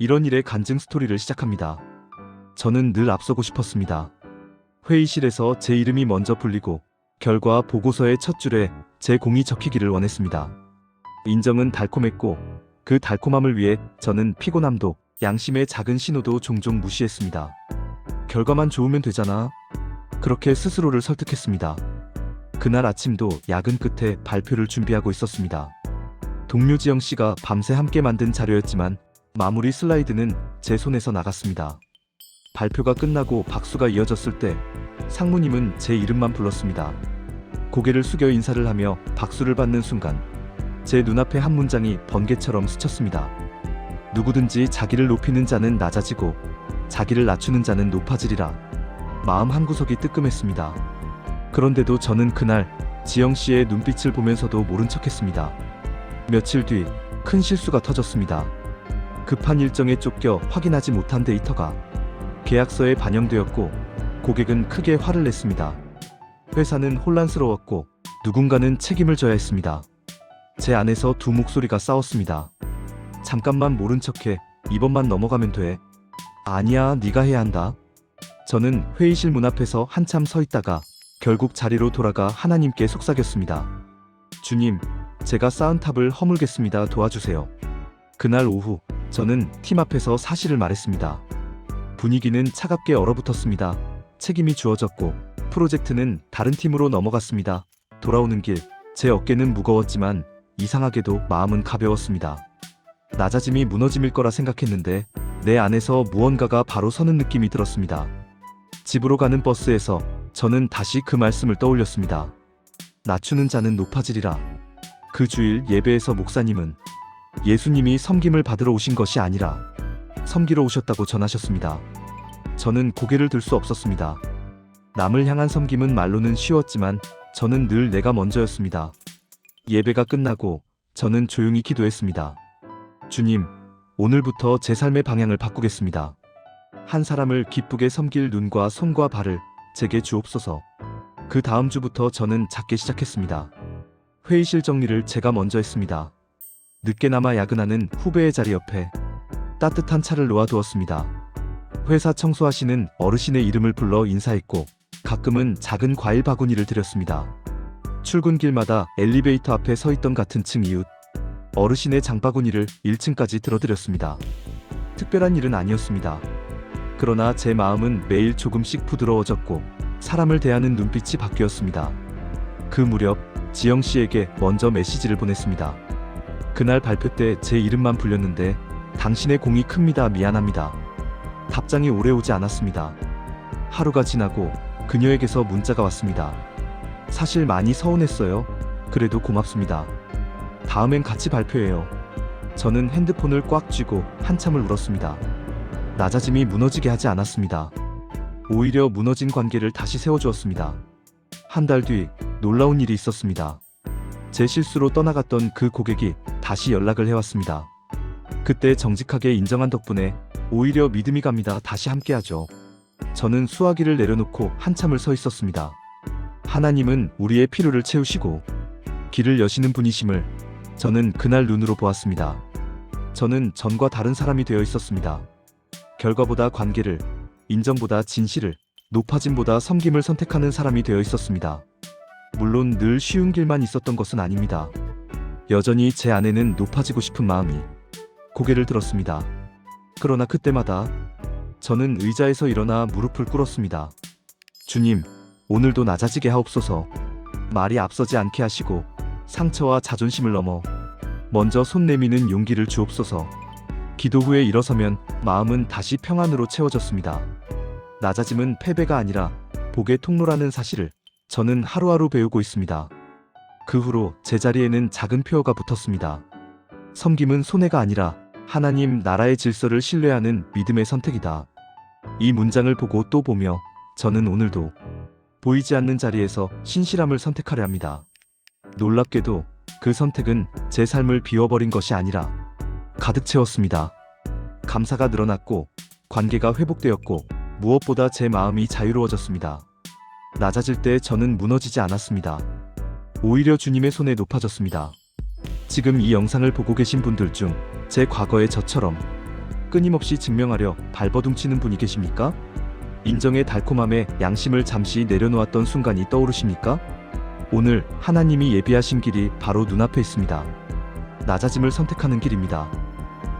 이런 일의 간증 스토리를 시작합니다. 저는 늘 앞서고 싶었습니다. 회의실에서 제 이름이 먼저 불리고 결과 보고서의 첫 줄에 제 공이 적히기를 원했습니다. 인정은 달콤했고 그 달콤함을 위해 저는 피곤함도 양심의 작은 신호도 종종 무시했습니다. 결과만 좋으면 되잖아. 그렇게 스스로를 설득했습니다. 그날 아침도 야근 끝에 발표를 준비하고 있었습니다. 동료 지영 씨가 밤새 함께 만든 자료였지만 마무리 슬라이드는 제 손에서 나갔습니다. 발표가 끝나고 박수가 이어졌을 때 상무님은 제 이름만 불렀습니다. 고개를 숙여 인사를 하며 박수를 받는 순간 제 눈앞에 한 문장이 번개처럼 스쳤습니다. 누구든지 자기를 높이는 자는 낮아지고 자기를 낮추는 자는 높아지리라. 마음 한구석이 뜨끔했습니다. 그런데도 저는 그날 지영 씨의 눈빛을 보면서도 모른 척했습니다. 며칠 뒤 큰 실수가 터졌습니다. 급한 일정에 쫓겨 확인하지 못한 데이터가 계약서에 반영되었고 고객은 크게 화를 냈습니다. 회사는 혼란스러웠고 누군가는 책임을 져야 했습니다. 제 안에서 두 목소리가 싸웠습니다. 잠깐만 모른 척해 이번만 넘어가면 돼. 아니야, 네가 해야 한다. 저는 회의실 문 앞에서 한참 서 있다가 결국 자리로 돌아가 하나님께 속삭였습니다. 주님, 제가 쌓은 탑을 허물겠습니다. 도와주세요. 그날 오후 저는 팀 앞에서 사실을 말했습니다. 분위기는 차갑게 얼어붙었습니다. 책임이 주어졌고 프로젝트는 다른 팀으로 넘어갔습니다. 돌아오는 길 제 어깨는 무거웠지만 이상하게도 마음은 가벼웠습니다. 낮아짐이 무너짐일 거라 생각했는데 내 안에서 무언가가 바로 서는 느낌이 들었습니다. 집으로 가는 버스에서 저는 다시 그 말씀을 떠올렸습니다. 낮추는 자는 높아지리라. 그 주일 예배에서 목사님은 예수님이 섬김을 받으러 오신 것이 아니라 섬기러 오셨다고 전하셨습니다. 저는 고개를 들 수 없었습니다. 남을 향한 섬김은 말로는 쉬웠지만 저는 늘 내가 먼저였습니다. 예배가 끝나고 저는 조용히 기도했습니다. 주님, 오늘부터 제 삶의 방향을 바꾸겠습니다. 한 사람을 기쁘게 섬길 눈과 손과 발을 제게 주옵소서. 그 다음 주부터 저는 작게 시작했습니다. 회의실 정리를 제가 먼저 했습니다. 늦게나마 야근하는 후배의 자리 옆에 따뜻한 차를 놓아두었습니다. 회사 청소하시는 어르신의 이름을 불러 인사했고 가끔은 작은 과일 바구니를 드렸습니다. 출근길마다 엘리베이터 앞에 서 있던 같은 층 이웃 어르신의 장바구니를 1층까지 들어드렸습니다. 특별한 일은 아니었습니다. 그러나 제 마음은 매일 조금씩 부드러워졌고 사람을 대하는 눈빛이 바뀌었습니다. 그 무렵 지영 씨에게 먼저 메시지를 보냈습니다. 그날 발표 때 제 이름만 불렸는데 당신의 공이 큽니다. 미안합니다. 답장이 오래 오지 않았습니다. 하루가 지나고 그녀에게서 문자가 왔습니다. 사실 많이 서운했어요. 그래도 고맙습니다. 다음엔 같이 발표해요. 저는 핸드폰을 꽉 쥐고 한참을 울었습니다. 낮아짐이 무너지게 하지 않았습니다. 오히려 무너진 관계를 다시 세워주었습니다. 한 달 뒤 놀라운 일이 있었습니다. 제 실수로 떠나갔던 그 고객이 다시 연락을 해왔습니다. 그때 정직하게 인정한 덕분에 오히려 믿음이 갑니다. 다시 함께하죠. 저는 수화기를 내려놓고 한참을 서 있었습니다. 하나님은 우리의 필요를 채우시고 길을 여시는 분이심을 저는 그날 눈으로 보았습니다. 저는 전과 다른 사람이 되어 있었습니다. 결과보다 관계를, 인정보다 진실을, 높아짐보다 섬김을 선택하는 사람이 되어 있었습니다. 물론 늘 쉬운 길만 있었던 것은 아닙니다. 여전히 제 안에는 높아지고 싶은 마음이 고개를 들었습니다. 그러나 그때마다 저는 의자에서 일어나 무릎을 꿇었습니다. 주님, 오늘도 낮아지게 하옵소서. 말이 앞서지 않게 하시고 상처와 자존심을 넘어 먼저 손 내미는 용기를 주옵소서. 기도 후에 일어서면 마음은 다시 평안으로 채워졌습니다. 낮아짐은 패배가 아니라 복의 통로라는 사실을 저는 하루하루 배우고 있습니다. 그 후로 제자리에는 작은 표어가 붙었습니다. 섬김은 손해가 아니라 하나님 나라의 질서를 신뢰하는 믿음의 선택이다. 이 문장을 보고 또 보며 저는 오늘도 보이지 않는 자리에서 신실함을 선택하려 합니다. 놀랍게도 그 선택은 제 삶을 비워버린 것이 아니라 가득 채웠습니다. 감사가 늘어났고 관계가 회복되었고 무엇보다 제 마음이 자유로워졌습니다. 낮아질 때 저는 무너지지 않았습니다. 오히려 주님의 손에 높아졌습니다. 지금 이 영상을 보고 계신 분들 중 제 과거의 저처럼 끊임없이 증명하려 발버둥치는 분이 계십니까? 인정의 달콤함에 양심을 잠시 내려놓았던 순간이 떠오르십니까? 오늘 하나님이 예비하신 길이 바로 눈앞에 있습니다. 낮아짐을 선택하는 길입니다.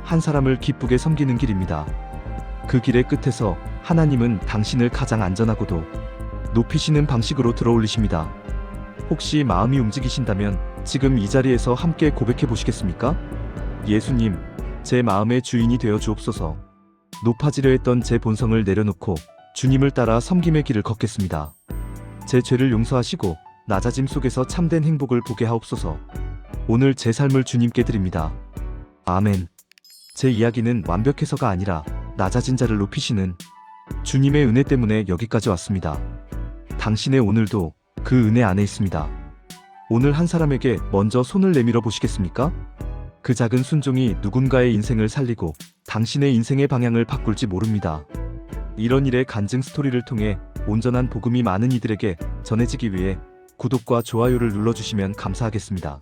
한 사람을 기쁘게 섬기는 길입니다. 그 길의 끝에서 하나님은 당신을 가장 안전하고도 높이시는 방식으로 들어올리십니다. 혹시 마음이 움직이신다면 지금 이 자리에서 함께 고백해 보시겠습니까? 예수님, 제 마음의 주인이 되어 주옵소서. 높아지려 했던 제 본성을 내려놓고 주님을 따라 섬김의 길을 걷겠습니다. 제 죄를 용서하시고 낮아짐 속에서 참된 행복을 보게 하옵소서. 오늘 제 삶을 주님께 드립니다. 아멘. 제 이야기는 완벽해서가 아니라 낮아진 자를 높이시는 주님의 은혜 때문에 여기까지 왔습니다. 당신의 오늘도 그 은혜 안에 있습니다. 오늘 한 사람에게 먼저 손을 내밀어 보시겠습니까? 그 작은 순종이 누군가의 인생을 살리고 당신의 인생의 방향을 바꿀지 모릅니다. 이런 일의 간증 스토리를 통해 온전한 복음이 많은 이들에게 전해지기 위해 구독과 좋아요를 눌러주시면 감사하겠습니다.